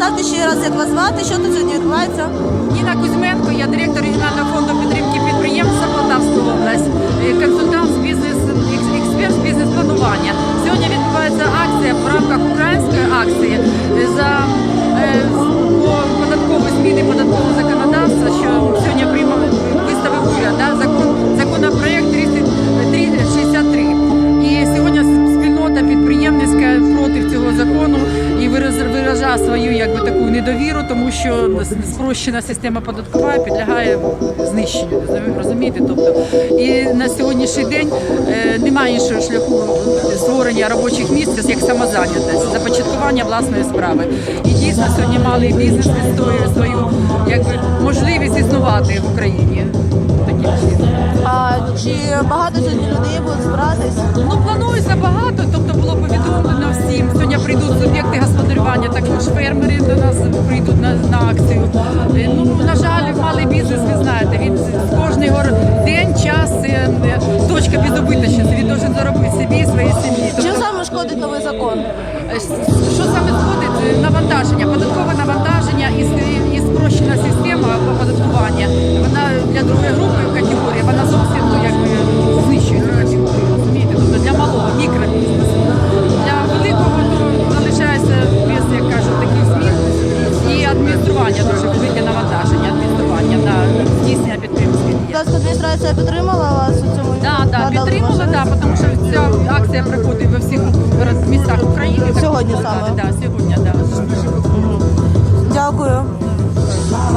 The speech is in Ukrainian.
представте ще раз, як вас звати, що тут сьогодні відбувається. Ніна Кузьменко, я директор регіонального виражає свою якби таку недовіру, тому що спрощена система податкова підлягає знищенню. Розумієте? Тобто і на сьогоднішній день е, немає іншого шляху створення робочих місць, як самозайнятість, започаткування власної справи. І дійсно сьогодні малий бізнес відстоює свою якби можливість існувати в Україні. А чи багато сьогодні людей будуть збиратись? Ну, планується багато, тобто нас прийдуть на, на акцію. Е, Ну, на жаль, малий бізнес, ви знаєте, він з кожного день, час, це е, точка безубиточності. Він дуже заробити собі і своїй сім'ї. Чим Тобто, саме шкодить новий закон? е, що саме сходить? Е, Навантаження, податкове навантаження і, і спрощена система оподаткування. Вона для другої групи адміністрування дуже велике навантаження, адміністрування на здійснення підтримки. Тобто адміністрація підтримала вас у цьому? Да, да, підтримала, да, тому що ця акція проходить во всіх містах України. Сьогодні Так, саме? Да,